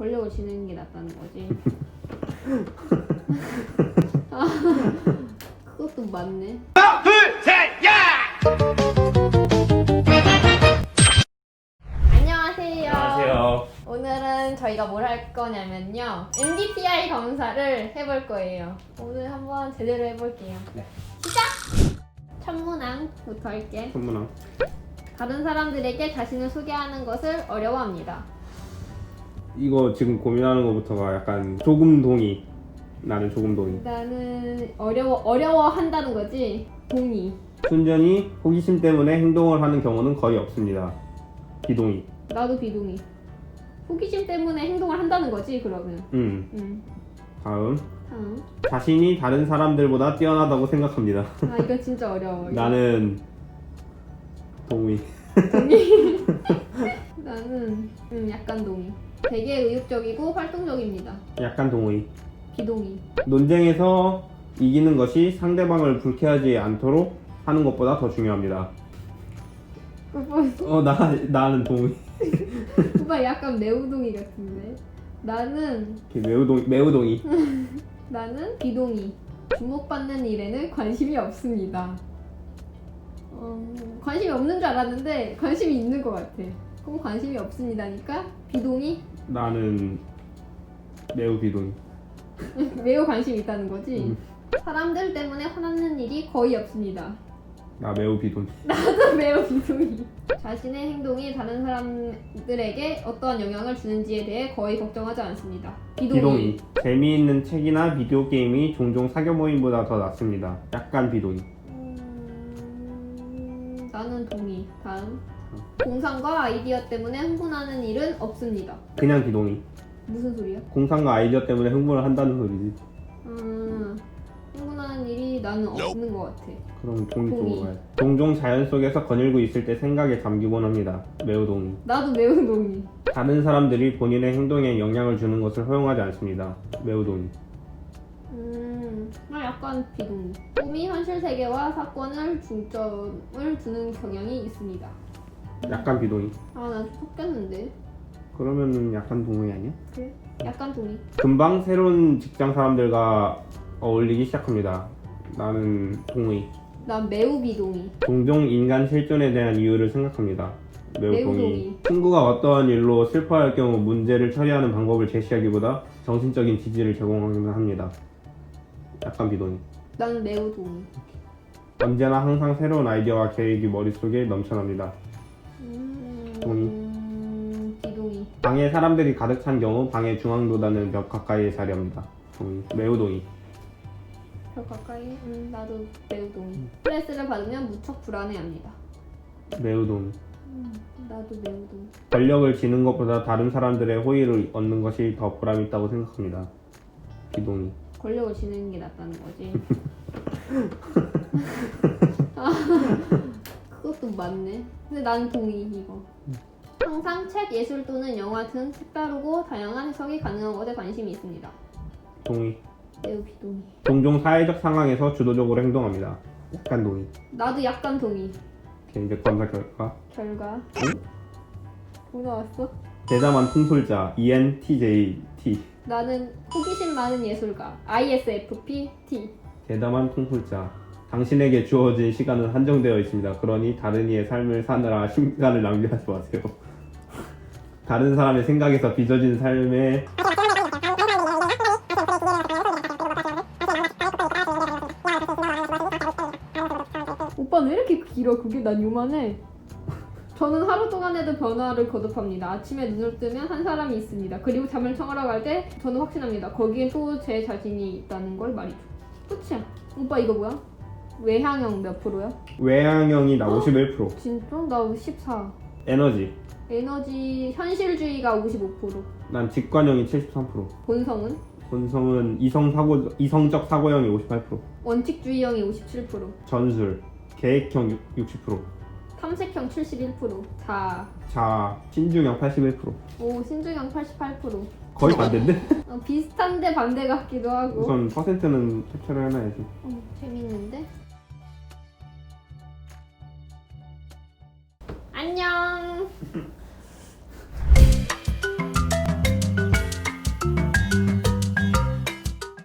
권력을 지니는 게 낫다는 거지. 아, 그것도 맞네. 안녕하세요. 안녕하세요. 오늘은 저희가 뭘 할 거냐면요. MBTI 검사를 해볼 거예요. 오늘 한번 제대로 해볼게요. 네. 시작! 첫 문항부터 할게. 선문왕. 다른 사람들에게 자신을 소개하는 것을 어려워합니다. 이거 지금 고민하는 것부터가 약간 조금 동의. 나는 조금 동의. 나는 어려워 어려워 한다는 거지. 동의. 순전히 호기심 때문에 행동을 하는 경우는 거의 없습니다. 비동의. 나도 비동의. 호기심 때문에 행동을 한다는 거지 그러면. 음. 음. 다음. 다음. 자신이 다른 사람들보다 뛰어나다고 생각합니다. 아 이거 진짜 어려워. 이거. 나는 동의. 동의. 음, 약간 동의. 되게 의욕적이고 활동적입니다. 약간 동의. 비동의. 논쟁에서 이기는 것이 상대방을 불쾌하지 않도록 하는 것보다 더 중요합니다. 오빠, 어, 나, 나는 동의. 오빠 약간 매우 동의 같은데. 나는 이렇게 매우 동의. 매우 동의. 나는 비동의. 주목받는 일에는 관심이 없습니다. 어, 관심이 없는 줄 알았는데 관심이 있는 것 같아. 그럼 관심이 없습니다니까 비동의 나는 매우 비동의. 매우 관심이 있다는 거지. 음. 사람들 때문에 화나는 일이 거의 없습니다. 나 매우 비동의. 나도 매우 비동의. 자신의 행동이 다른 사람들에게 어떠한 영향을 주는지에 대해 거의 걱정하지 않습니다. 비동의. 비동의. 재미있는 책이나 비디오 게임이 종종 사교 모임보다 더 낫습니다. 약간 비동의. 음, 나는 동의. 다음. 공상과 아이디어 때문에 흥분하는 일은 없습니다. 그냥 비동의. 무슨 소리야? 공상과 아이디어 때문에 흥분을 한다는 소리지. 음, 흥분하는 일이 나는 없는 것 같아. 그럼 동의 동의. 쪽으로 가야 돼. 종종 자연 속에서 거닐고 있을 때 생각에 잠기곤 합니다. 매우 동의. 나도 매우 동의. 다른 사람들이 본인의 행동에 영향을 주는 것을 허용하지 않습니다. 매우 동의. 음, 나 약간 비동의. 꿈이 현실 세계와 사건을 중점을 두는 경향이 있습니다. 약간 비동의. 아, 나 섞였는데. 그러면은 약간 동의 아니야? 그래? 약간 동의. 금방 새로운 직장 사람들과 어울리기 시작합니다. 나는 동의. 난 매우 비동의. 종종 인간 실존에 대한 이유를 생각합니다. 매우, 매우 동의. 동의. 친구가 어떠한 일로 슬퍼할 경우 문제를 처리하는 방법을 제시하기보다 정신적인 지지를 제공하기만 합니다. 약간 비동의. 난 매우 동의. 언제나 항상 새로운 아이디어와 계획이 머릿속에 넘쳐납니다. 음, 동의. 음, 비동의. 방에 사람들이 가득 찬 경우 방의 중앙보다는 벽 가까이에 자리 합니다. 동의. 매우 동의. 더 가까이? 음, 나도 매우 동의. 스트레스를 받으면 무척 불안해합니다. 매우 동의. 음, 나도 매우 동의. 권력을 지는 것보다 다른 사람들의 호의를 얻는 것이 더 보람 있다고 생각합니다. 비동의. 권력을 지니는 게 낫다는 거지. 아, 그것도 맞네. 근데 난 동의 이거. 항상 책, 예술 또는 영화 등 색다르고 다양한 해석이 가능한 것에 관심이 있습니다. 동의. 매우 비동의. 종종 사회적 상황에서 주도적으로 행동합니다. 약간 동의. 나도 약간 동의. 이제 검사 결과. 결과. 뭐 나왔어? 대담한 통솔자 E ENTJT. 나는 호기심 많은 예술가 ISFP T. 대담한 통솔자. 당신에게 주어진 시간은 한정되어 있습니다. 그러니 다른 이의 삶을 사느라 시간을 낭비하지 마세요. 다른 사람의 생각에서 빚어진 삶에 오빠는 왜 이렇게 길어? 그게 난 요만해. 저는 하루 동안에도 변화를 거듭합니다. 아침에 눈을 뜨면 한 사람이 있습니다. 그리고 잠을 청하러 갈 때 저는 확신합니다. 거기엔 또제 자신이 있다는 걸 말이죠. 끝이야. 오빠 이거 뭐야? 외향형 몇 프로야? 외향형이 나 51%. 진짜? 나 14. 에너지. 에너지 현실주의가 55%. 난 직관형이 73%. 본성은? 본성은 이성 사고 이성적 사고형이 58%. 원칙주의형이 57%. 전술. 계획형 60%. 탐색형 71%. 자, 자, 신중형 81%. 오 신중형 88%. 거의 반대인데? 어, 비슷한데 반대 같기도 하고. 우선 퍼센트는 캡처를 해놔야지. 어, 재밌는데? 안녕.